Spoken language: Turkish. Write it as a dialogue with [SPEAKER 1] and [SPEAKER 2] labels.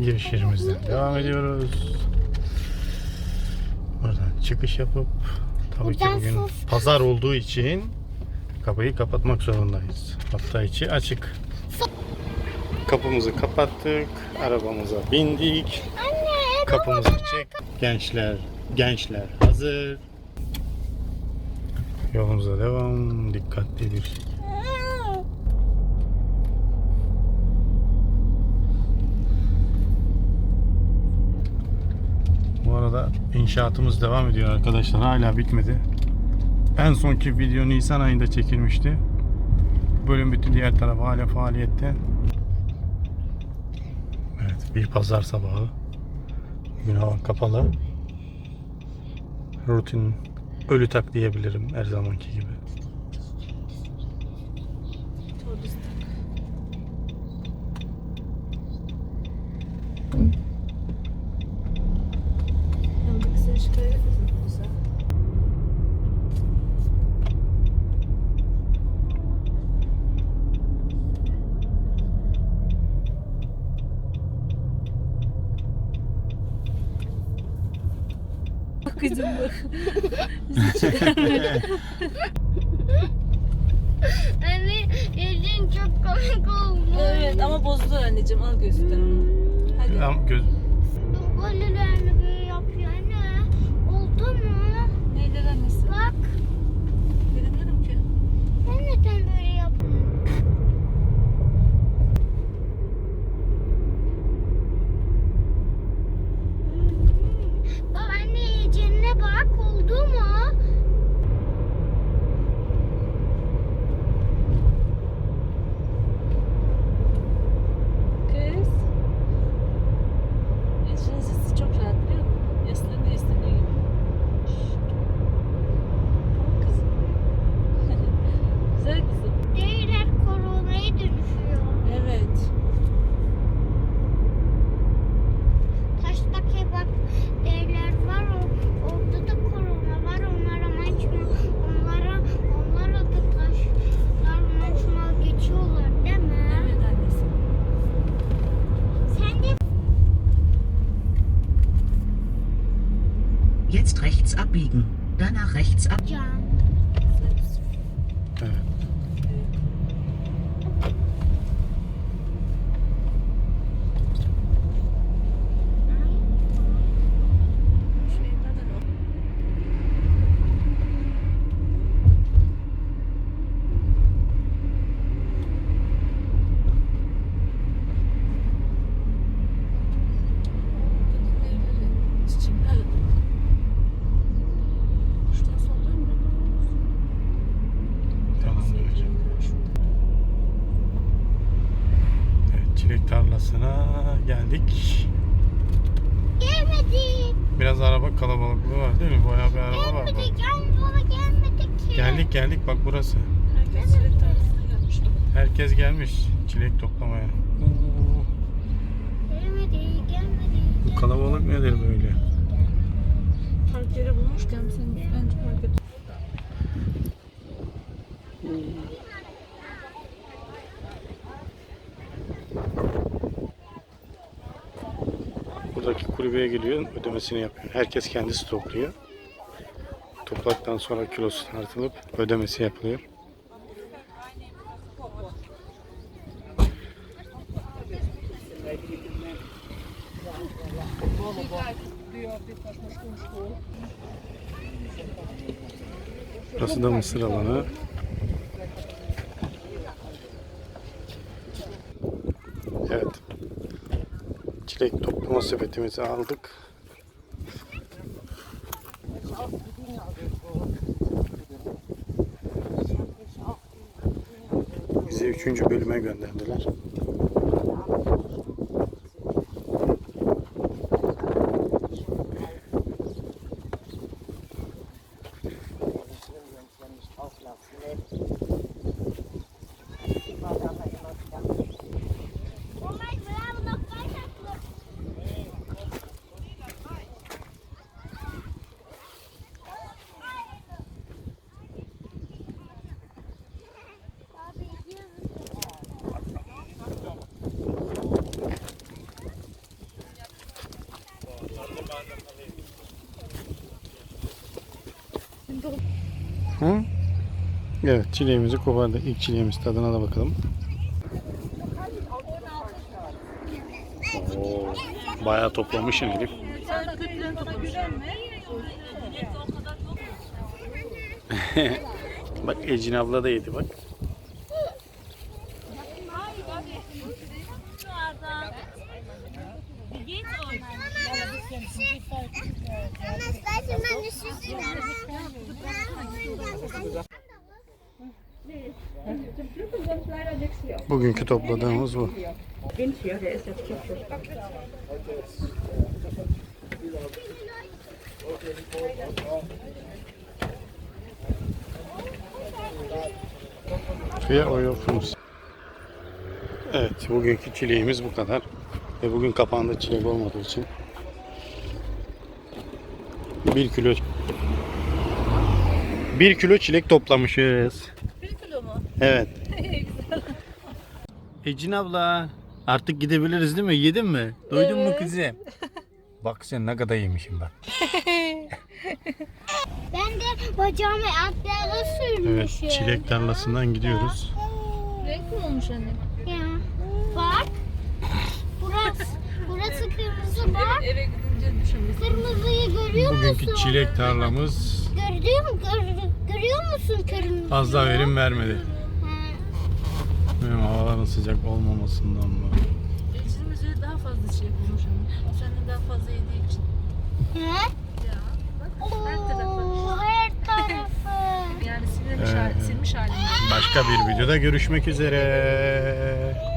[SPEAKER 1] giriş yerimizden devam ediyoruz. Buradan çıkış yapıp tabii ki bugün pazar olduğu için kapıyı kapatmak zorundayız. Hafta içi açık. Kapımızı kapattık, arabamıza bindik.
[SPEAKER 2] Anne
[SPEAKER 1] Kapımız açık. Gençler, gençler hazır. Yolumuza devam. Dikkatli bir şekilde. Arada inşaatımız devam ediyor arkadaşlar. Hala bitmedi. En sonki video Nisan ayında çekilmişti. Bölüm bitti. Diğer taraf hala faaliyette. Evet, bir pazar sabahı. Bugün hava kapalı. Rutin ölü tak diyebilirim her zamanki gibi.
[SPEAKER 3] Yanındaki Bak kızım bak.
[SPEAKER 2] Anne yüzün çok komik olmuş.
[SPEAKER 3] evet ama bozulur anneciğim al onu. Hadi.
[SPEAKER 1] Tamam, göz,
[SPEAKER 2] Balelerini
[SPEAKER 3] Güzel kızım.
[SPEAKER 2] Değiller koronaya dönüşüyor.
[SPEAKER 3] Evet.
[SPEAKER 2] Taştaki bak devler var o orada da korona var onlar ama hiç onlara onlara da taşlar manşmal geçiyorlar değil mi?
[SPEAKER 3] Evet annesi.
[SPEAKER 2] Sen de
[SPEAKER 4] Jetzt rechts abbiegen. Danach rechts ab.
[SPEAKER 2] can.
[SPEAKER 1] evet. Geldik.
[SPEAKER 2] Gelmedik.
[SPEAKER 1] Biraz araba kalabalıklığı var değil mi? Bayağı bir araba var.
[SPEAKER 2] Gelmedik. baba gelmedik ki.
[SPEAKER 1] Geldik geldik bak burası.
[SPEAKER 3] Herkes çilek tarlasına gelmiş.
[SPEAKER 1] Herkes gelmiş çilek toplamaya.
[SPEAKER 2] Gelmedik. Gelmedik.
[SPEAKER 1] bu kalabalık nedir böyle?
[SPEAKER 3] Park yeri bulmuşken sen bence park et.
[SPEAKER 1] Buradaki kulübeye geliyor, ödemesini yapıyor. Herkes kendisi topluyor. Topladıktan sonra kilosu tartılıp ödemesi yapılıyor. Burası da mısır alanı. Evet. Çilek toplama sepetimizi aldık. Bizi üçüncü bölüme gönderdiler. Evet çileğimizi kopardık. İlk çileğimiz tadına da bakalım. Oo, bayağı toplamışsın Elif. bak Ecin abla da yedi bak. Bugünkü topladığımız bu. Ve oil fruits. Evet, bugünkü çileğimiz bu kadar. Ve bugün kapağında çilek olmadığı için bir kilo bir kilo çilek toplamışız.
[SPEAKER 3] Bir kilo mu?
[SPEAKER 1] Evet. Ecin abla artık gidebiliriz değil mi? Yedin mi? Doydun mu kızım? Bak sen ne kadar yemişim ben.
[SPEAKER 2] Ben de bacağımı atlara
[SPEAKER 1] Evet
[SPEAKER 2] sürmüşüm.
[SPEAKER 1] çilek tarlasından gidiyoruz.
[SPEAKER 3] Renk mi olmuş anne?
[SPEAKER 2] Ya. Bak. Burası, burası kırmızı bak.
[SPEAKER 3] Eve gidince.
[SPEAKER 2] Kırmızıyı görüyor musun?
[SPEAKER 1] Bugünkü çilek tarlamız
[SPEAKER 2] Gördün mü? Gör- görüyor musun kırmızıyı?
[SPEAKER 1] fazla verim vermedi.
[SPEAKER 2] Ha.
[SPEAKER 1] Benim havaların sıcak olmamasından mı?
[SPEAKER 3] Elçinin üzeri daha fazla çilek olmuş anne. O senden daha fazla yediği için.
[SPEAKER 2] Ha?
[SPEAKER 3] Ya bak her tarafı.
[SPEAKER 2] Oo, her tarafı.
[SPEAKER 3] Yani silinmiş,
[SPEAKER 1] Evet.
[SPEAKER 3] hali, silmiş halinde.
[SPEAKER 1] Başka bir videoda görüşmek üzere.